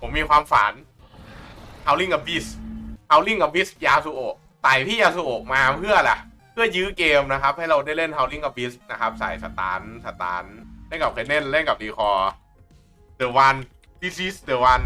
ผมมีความฝันเอาลิงกับบิสเอาลิงกับบิสยาสุโอะไต่พี่ยาสุโอะมาเพื่ออะไรเพื่อยื้อเกมนะครับ ให้เราได้เล่นเฮาลิงกับบิสนะครับใส่สตาร์สตาร์เล่นกับเคนเน่นเล่นกับดีคอเดอะวันดิซิสเดอะวัน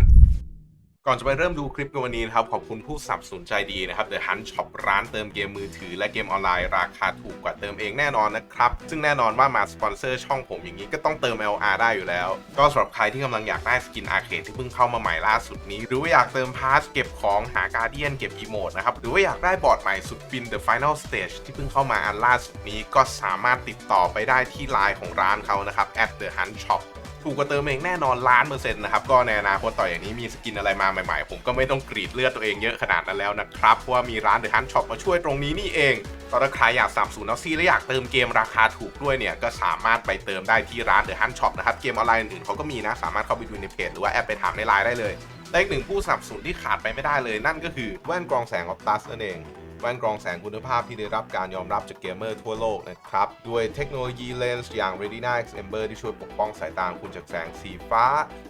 ก่อนจะไปเริ่มดูคลิปกันวันนี้นะครับ ขอบคุณผู้สับสนุนใจดีนะครับ The Hunt Shop ร้านเติมเกมมือถือ และเกมออนไลน์ราคาถูกกว่าเติมเองแน่นอนนะครับ ซึ่งแน่นอนว่ามาสปอนเซอร์ช่องผมอย่างนี้ก็ต้องเติม LR ได้อยู่แล้ว ก็สำหรับใครที่กำลังอยากได้สกินอาร์เคดที่เพิ่งเข้ามาใหม่ล่าสุดนี้ หรือว่าอยากเติมพาสเก็บของหาการเดียนเก็บอีโมดนะครับหรือว่าอยากได้บอร์ดใหม่สุดฟิน The Final Stage ที่เพิ่งเข้ามาอันล่าสุดนี้ก็สามารถติดต่อไปได้ที่ไลน์ของร้านเขานะครับ at the hunt shop ถูกกว่าเติมเองแน่นอนล้านเปอร์เซ็นต์นะครับก็ในอนาคตต่ออย่างนี้มีสกินอะไรมาใหม่ๆ ผมก็ไม่ต้องกรีดเลือดตัวเองเยอะขนาดนั้นแล้วนะครับ เพราะว่ามีร้านเดอะฮันช็อปมาช่วยตรงนี้นี่เองตอนถ้าใครอยากสามสูนเอาซีและอยากเติมเกมราคาถูกด้วยเนี่ย ก็สามารถไปเติมได้ที่ร้านเดอะฮันช็อปนะครับ เกมออนไลน์อื่นๆเขาก็มีนะ สามารถเข้าไปดูในเพจหรือว่าแอปไปถามในไลน์ได้เลยและอีกหนึ่งผู้สนับสนุนที่ขาดไปไม่ได้เลยนั่นก็คือแว่นกรองแสงออปตัสนั่นเอง แว่นกรองแสงคุณภาพที่ได้รับการยอมรับจากเกมเมอร์ทั่วโลกนะครับ ด้วยเทคโนโลยีเลนส์อย่าง Retina X Amber ที่ช่วยปกป้องสายตาคุณจากแสงสีฟ้า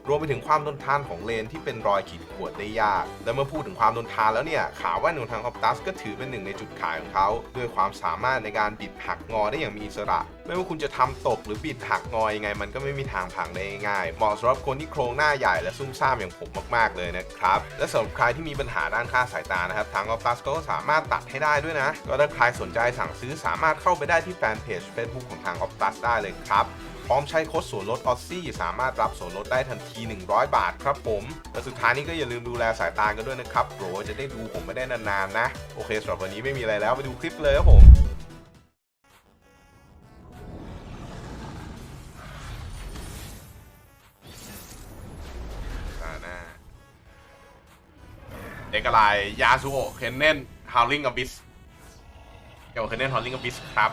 รวมไปถึงความทนทานของเลนส์ที่เป็นรอยขีดข่วนได้ยาก และเมื่อพูดถึงความทนทานแล้วเนี่ย ขาแว่นของทาง Optus ก็ถือเป็นหนึ่งในจุดขายของเขา ด้วยความสามารถในการบิดหักงอได้อย่างมีอิสระไม่ว่าคุณจะทำตกหรือบิดหักงอยังไง มันก็ไม่มีทางพังได้ง่าย เหมาะสำหรับคนที่โครงหน้าใหญ่และซุ่มซ่ามอย่างผมมากๆเลยนะครับ และสำหรับใครที่มีปัญหาด้านค่าสายตานะครับ ทาง Optus ก็สามารถตัดให้ได้ด้วยนะ ก็ถ้าใครสนใจสั่งซื้อสามารถเข้าไปได้ที่แฟนเพจ Facebook ของทาง Optus ได้เลยครับพร้อมใช้โค้ดส่วนลดออซี่สามารถรับส่วนลดได้ทันที 100 บาทครับผม และสุดท้ายนี้ก็อย่าลืมดูแลสายตากันด้วยนะครับโปรจะได้ดูผมไม่ได้นานๆนะ โอเคสำหรับวันนี้ไม่มีอะไรแล้วไปดูคลิปเลยครับผม เอกลายยาซูโอเคนเนนฮาวลิงอบิสเกี่ยวกับเคนเนนฮาวลิงอบิสครับ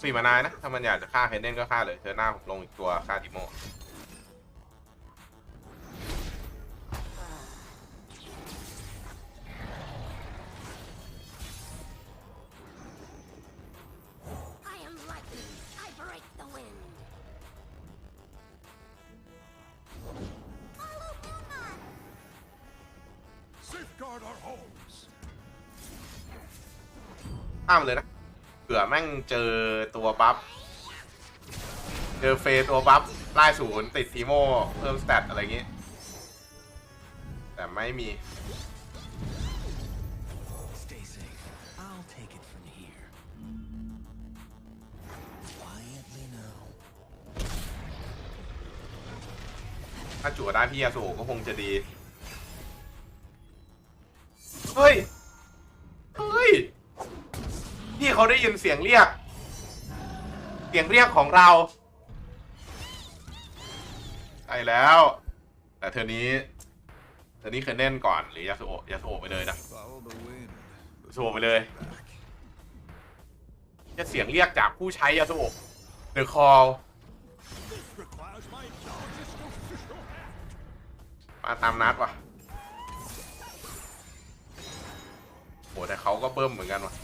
สี่มานายนะ ถ้ามันอยากจะฆ่าเคนเนนก็ฆ่าเลยเธอหน้าผมลงอีกตัวฆ่าติโม I am lightning. I break the wind. Follow Moonman. Safeguard our homes. ข้ามเลยนะเผื่อแม่งเจอตัวบัฟ เจอเฟย์ตัวบัฟไล่ศูนย์ติดทีโมเพิ่มสเตตอะไรอย่างงี้แต่ไม่มี Stay safe. I'll take it from here. Quietly now. ถ้าจั่วได้พี่ยาสูก็คงจะดี เฮ้ย เฮ้ย พี่ เขาได้ยินเสียงเรียก เสียงเรียกของเราใช่แล้ว แต่เธอนี้ เธอนี้เคยเน่นก่อนหรือยาสูโอยาสูโอไปเลยนะยาสูโอไปเลยจะเสียงเรียกจากผู้ใช้ยาสูโอะ The Call มาตามนัดว่ะโหแต่เขาก็เบิ่มเหมือนกันว่ะ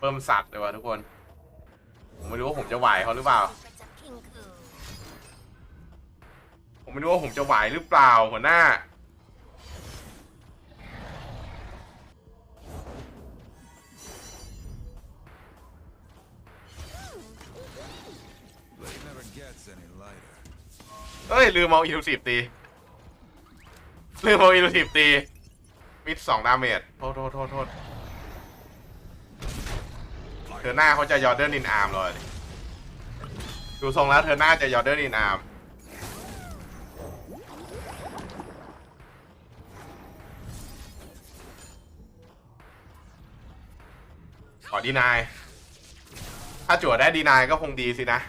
เบิ่มสัตว์เลยว่ะทุกคน ผมไม่รู้ว่าผมจะไหวเขาหรือเปล่า ผมไม่รู้ว่าผมจะไหวหรือเปล่าหัวหน้า เอ้ย ลืมเอาอิลูซีฟตี ลืมเอาอิลูซีฟตี มิดสองดาเมจ โทษโทษโทษโทษ เธอหน้าเขาจะยอร์เดอร์นินอาร์มเลยดูทรงแล้วเธอหน้าจะยอร์เดอร์นินอาร์มขอดีนาย ถ้าจั่วได้ดีนายก็คงดีสินะ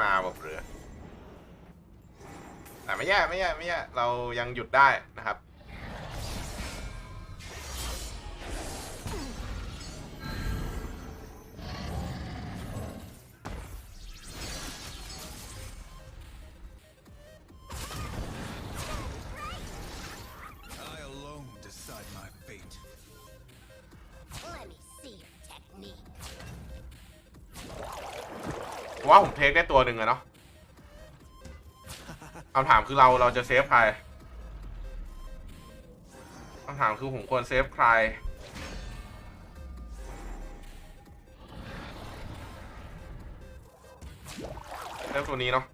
ม่มาบอกเรือแต่ไม่แย่ไม่แย่ไม่แย่เรายังหยุดได้ คได้ตัวหนึ่งอะเนาะคำถามคือเราเราจะเซฟใครคำถามคือผมควรเซฟใคร เซฟตัวนี้เนาะ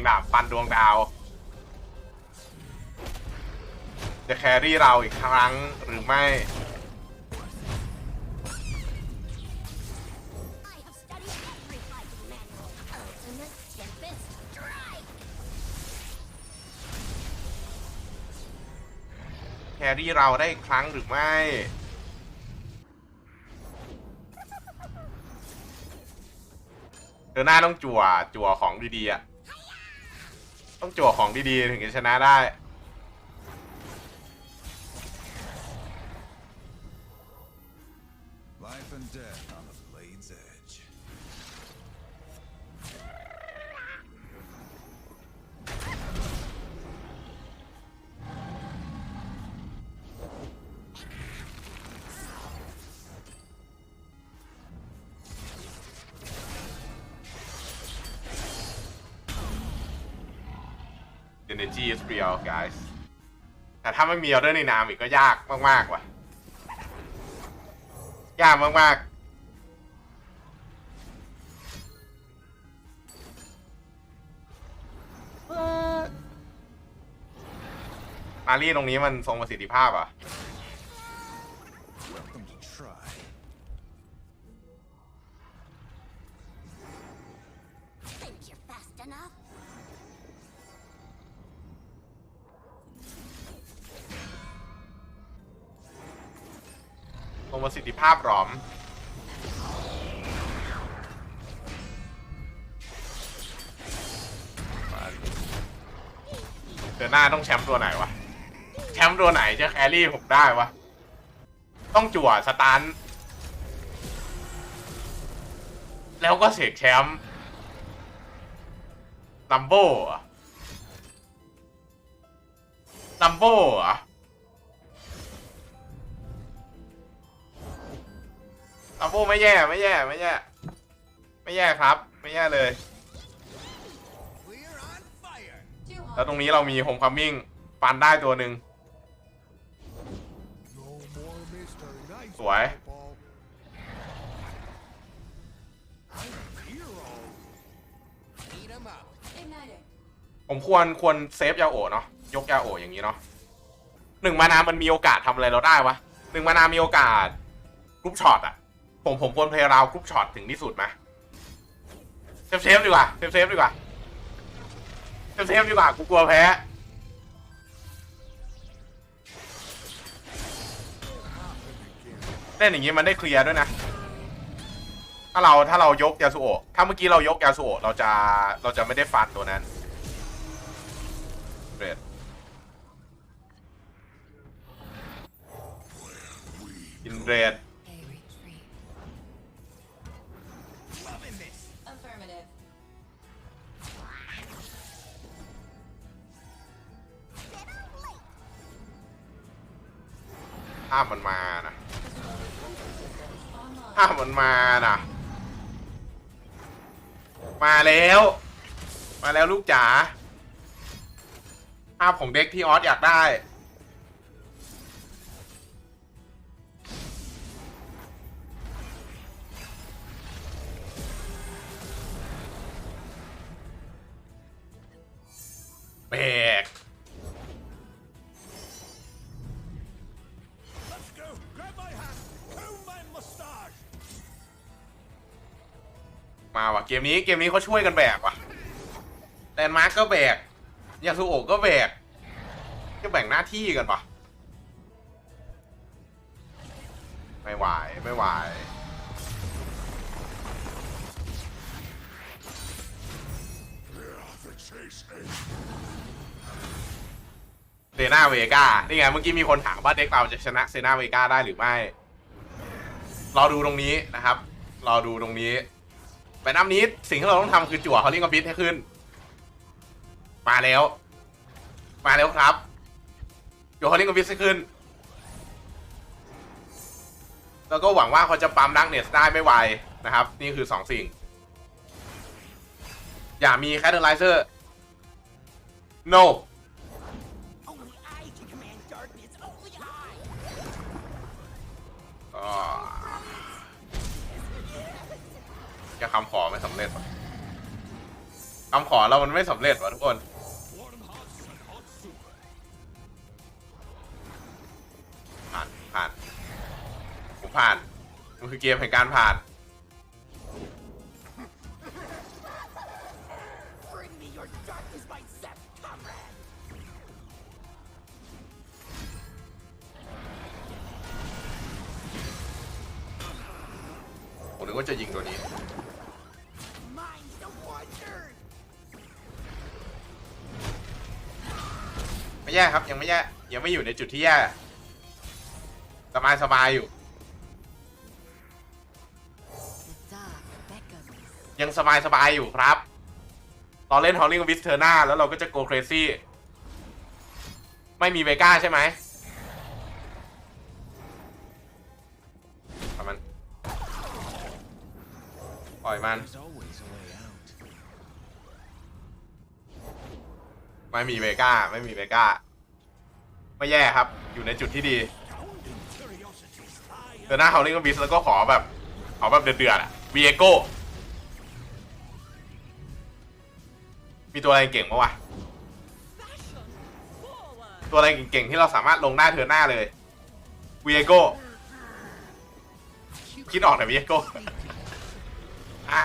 งดาบปันดวงดาว จะแครี่เราอีกครั้งหรือไม่แครี่เราได้อีกครั้งหรือไม่เธอหน้าต้องจั่วจั่วของดีๆอะ ต้องจั่วของดีๆ ถึงจะชนะได้ Life and death Energy is real guys แต่ถ้าไม่มีออเดอร์ในนามอีกก็ยากมากๆว่ะ ยากมากๆมารีตรงนี้มันทรงประสิทธิภาพอะ งประสิทธิภาพหรอม เดือนหน้าต้องแชมป์ตัวไหนวะ แชมป์ตัวไหนจะแครี่ผมได้วะ ต้องจั่วสตาร์นแล้วก็เสกแชมป์ลัมโบ้ลัมโบ้อะ ลัมโบ้ไม่แย่ไม่แย่ไม่แย่ ไม่แย่ครับ ไม่แย่เลย แล้วตรงนี้เรามีโฮมคัมมิ่งฟันได้ตัวหนึ่งสวยผมควรควรเซฟยาโอเนาะยกยาโออย่างนี้เนาะหนึ่งมานามันมีโอกาสทำอะไรเราได้วะหนึ่งมานามีโอกาสกรุ๊ปช็อตอะ ผมผมควรเพลย์ราวกรุ๊ปช็อตถึงที่สุดไหมเซฟเซฟดีกว่าเซฟเซฟดีกว่าเซฟเซฟดีกว่ากูกลัวแพ้เล่นอย่างนี้มันได้เคลียร์ด้วยนะ ถ้าเราถ้าเรายกยาสุโอะถ้าเมื่อกี้เรายกยาสุโอะเราจะเราจะไม่ได้ฟันตัวนั้นเรดอินเรด ถ้ามันมานะถ้ามันมานะมาแล้ว มาแล้วลูกจ๋าภาพของเด็กที่ออสอยากได้แบก เกมนี้เกมนี้เขาช่วยกันแบกว่ะแลนด์มาร์กก็แบกยาสุโอะก็แบกก็แบ่งหน้าที่กันว่ะไม่ไหวไม่ไหวเซนาเวกานี่ไงเมื่อกี้มีคนถามว่าเด็กเราจะชนะเซนาเวกาได้หรือไม่ รอดูตรงนี้นะครับ รอดูตรงนี้ ไปน้ำนี้สิ่งที่เราต้องทำคือจั่วเขาเรียกว่าบิทให้ขึ้น มาแล้ว มาแล้วครับจั่วเขาเรียกว่าบิทให้ขึ้น แล้วก็หวังว่าเขาจะปั๊มดักเนสได้ไม่ไวนะครับ นี่คือสองสิ่ง อย่ามีแคทเทอร์ไลเซอร์ no Only I can command darkness. Only I. ก็ จะคำขอไม่สำเร็จวะคำขอเรามันไม่สำเร็จวะทุกคนผ่านผ่านผมผ่านมันคือเกมแห่งการผ่านผมนึกว่าจะยิงตัวนี้ ไม่แย่ครับยังไม่แย่ยังไม่อยู่ในจุดที่แย่สบายสบายอยู่ ยังสบายสบายอยู่ครับเราเล่นฮอลลิงวิสเทอร์นาแล้วเราก็จะโกเครซี่ไม่มีเวก้าใช่ไหมปล่อยมันปล่อยมัน ไม่มีเวก้าไม่มีเวก้าไม่แย่ครับ อยู่ในจุดที่ดีเทอร์นาฮอลลิงวิสแล้วก็ขอแบบขอแบบเดือดๆอะวีเอโก้มีตัวอะไรเก่งปะวะตัวอะไรเก่งๆที่เราสามารถลงได้เธอหน้าเลยวีเอโก้คิดออกแต่วีเอโก้อ่า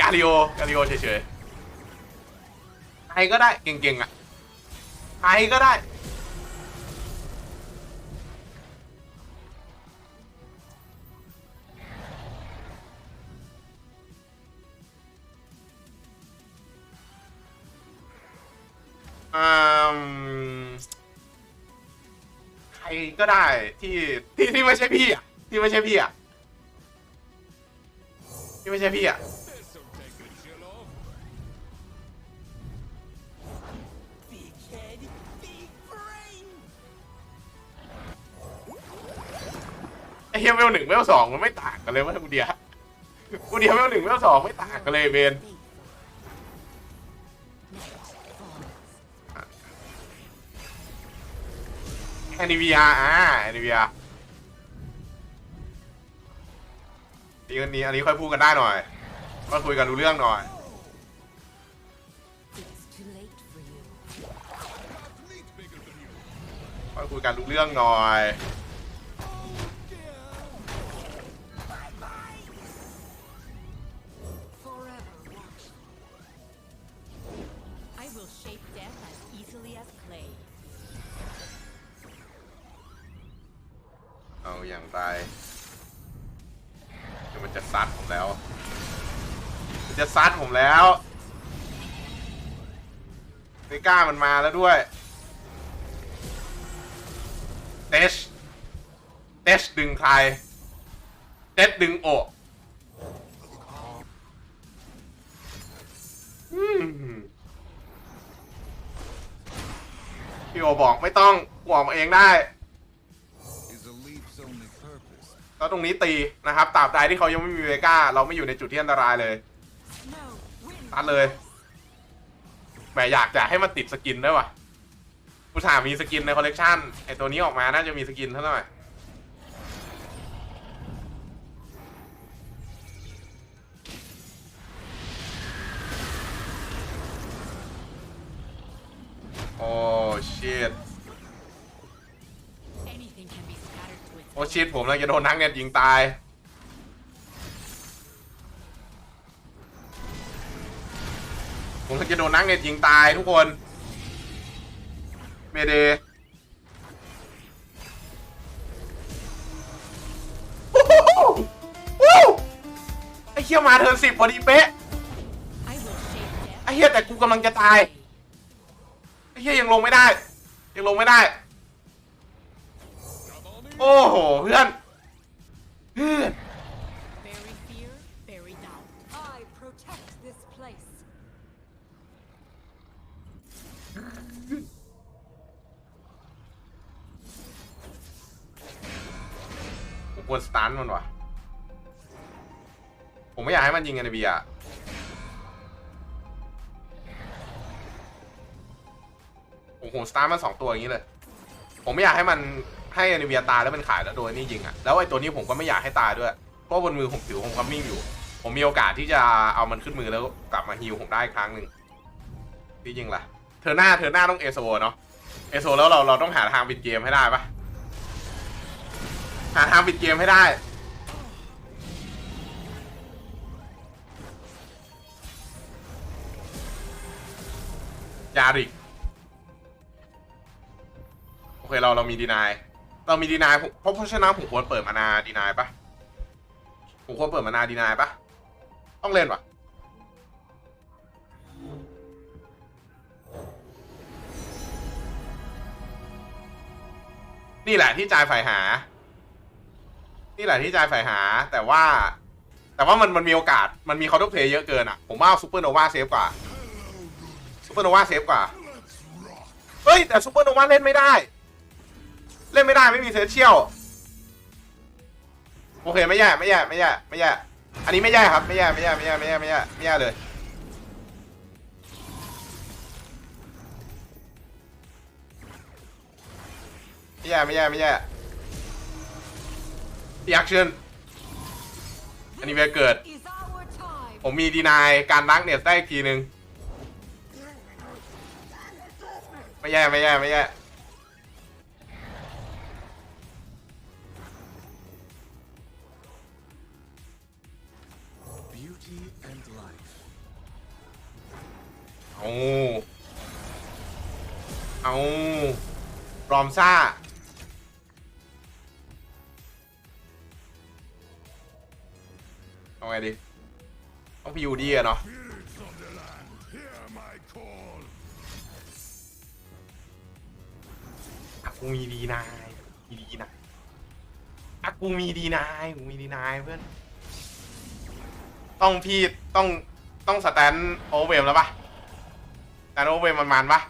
กาลิโอกาลิโอเฉยๆ ใครก็ได้เก่งๆอะใครก็ได้อืมใครก็ได้ที่ที่ที่ไม่ใช่พี่อะที่ไม่ใช่พี่อะที่ไม่ใช่พี่อะ เฮียเวลหนึ่งเวลสองมันไม่ต่างกันเลยว่ากูเดียกูเดียเวลหนึ่งเวลสองไม่ต่างกันเลยเบนแอนิเวียอ่าแอนิเวียนี่อันนี้อันนี้ค่อยพูดกันได้หน่อยค่อยคุยกันรู้เรื่องหน่อยค่อยคุยกันรู้เรื่องหน่อย มันจะซัดผมแล้ว มันจะซัดผมแล้วไม่กล้ามันมาแล้วด้วย เตช เตชดึงใคร เตชดึงโอพี่โอบอกไม่ต้องกูออกมาเองได้ แล้วตรงนี้ตีนะครับตราบใดที่เขายังไม่มีเวก้า เราไม่อยู่ในจุดที่อันตรายเลยตัดเลยแหมอยากจะให้มันติดสกินด้วยวะอุตส่าห์มีสกินในคอลเลกชันไอตัวนี้ออกมาน่าจะมีสกินเท่าไหร่โอ้ชิต โอ้ชิตผมเลยจะโดนนักเน็ตยิงตายผมจะโดนนักเน็ตยิงตายทุกคนเมเดโอ้โหโอ้โหไอ้เหี้ยมาเทินสิบพอดีเป๊ะไอ้เหี้ยแต่กูกำลังจะตายไอ้เหี้ยยังลงไม่ได้ ยังลงไม่ได้ โอ้โหเพื่อนเพื่อน Bury fear, bury doubt. I protect this place. ผมควรสตันมันว่ะ ผมไม่อยากให้มันยิงกันในเบียร์ผมโหสตาร์มันสองตัวอย่างนี้เลย ผมไม่อยากให้มัน ให้อนิเวียตายแล้วมันขายแล้วโดนนี่ยิงอะแล้วไอ้ตัวนี้ผมก็ไม่อยากให้ตายด้วยเพราะบนมือผมถือผมคัมมิ่งอยู่ ผมมีโอกาสที่จะเอามันขึ้นมือแล้วกลับมาฮิวผมได้อีกครั้งหนึ่งที่ยิงล่ะเธอหน้าเธอหน้าต้องเอโซเนาะเอโซแล้วเราเราต้องหาทางปิดเกมให้ได้ปะหาทางปิดเกมให้ได้ยาริกโอเคเราเรามีดีนาย เรามีดีนายผมเพราะเพราะฉะนั้นผมควรเปิดมานาดีนายปะผมควรเปิดมานาดีนายปะต้องเล่นปะนี่แหละที่จ่ายฝ่ายหา นี่แหละที่จ่ายฝ่ายหา แต่ว่า แต่ว่ามันมันมีโอกาส มันมีคอร์ดเพลย์เยอะเกินอะ ผมว่าซูเปอร์โนวาเซฟกว่าซูเปอร์โนวาเซฟกว่า เฮ้ย แต่ซูเปอร์โนวาเล่นไม่ได้ เล่นไม่ได้ไม่มีเซเชียลโอเคไม่แย่ไม่แย่ไม่แย่ไม่แย่อันนี้ไม่แย่ครับไม่แย่ไม่แย่ไม่แย่ไม่แย่ไม่แย่ไม่แย่เลยไม่แย่ไม่แย่ไม่แย่รีแอคชั่นอันนี้เวเกิด ผมมีดีนายการดักเน็ตได้อีกทีนึงไม่แย่ไม่แย่ไม่แย่ เอาเอารอมซ่า เอาไงดี ต้องพียูดีอะเนาะอะกูมีดีนายมีดีนายอะกูมีดีนายกูมีดีนายเพื่อน ต้องพี่ต้องต้องสแตนโอเวมแล้วปะ สแตนโอเวมมันมันปะ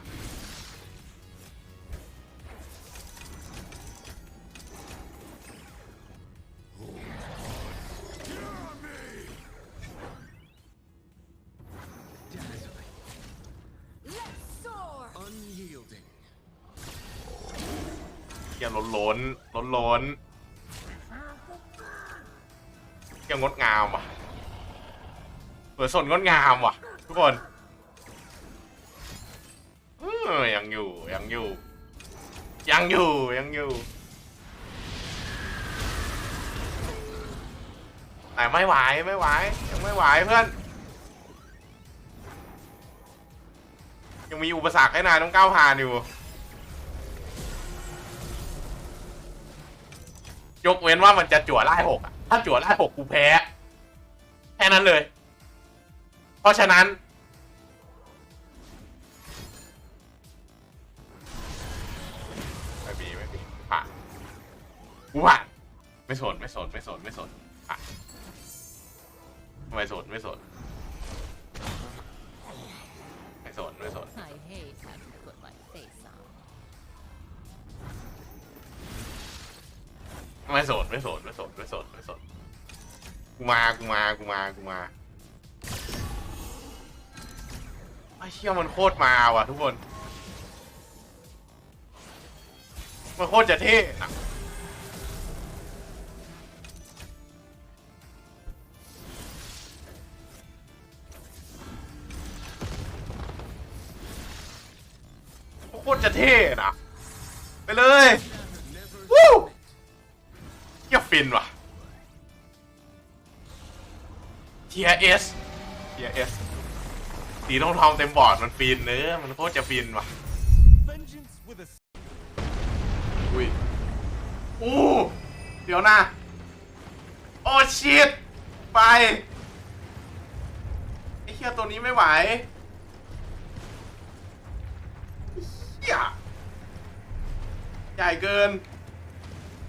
เที่ยล้นล้นล้นล้นเที่ยงดงามว่ะสวยสดงดงามว่ะ ทุกคน ออยังอยู่ยังอยู่ ยังอยู่ยังอยู่แต่ไม่ไหวไม่ไหวยังไม่ไหวเพื่อน ยังมีอุปสรรคให้นายต้องก้าวผ่านอยู่ ยกเว้นว่ามันจะจั่วไล่หกถ้าจั่วไล่หกกูแพ้ แค่นั้นเลย เพราะฉะนั้น กูผ่านไม่สนไม่สนไม่สนไม่สนผ่านไม่สนไม่สนไม่สนไม่สน I hate having to put my face on. ไม่สนไม่สนไม่สนไม่สนไม่สนกูมากูมากูมากูมาไอ้เชี่ยมันโคตรมาว่ะทุกคน มันโคตรจะเท่อะ ตรจะเท่นะไปเลย Never Woo! submit. เฮียฟินว่ะเทียเอสเทียเอสสีทองทองเต็มบอร์ดมันฟินเนื้อมันโคตรจะฟินว่ะอุ้ยอู้เดี๋ยวนะ โอ้ชิตไปไอ้เหี้ยตัวนี้ไม่ไหว ใหญ่เกิน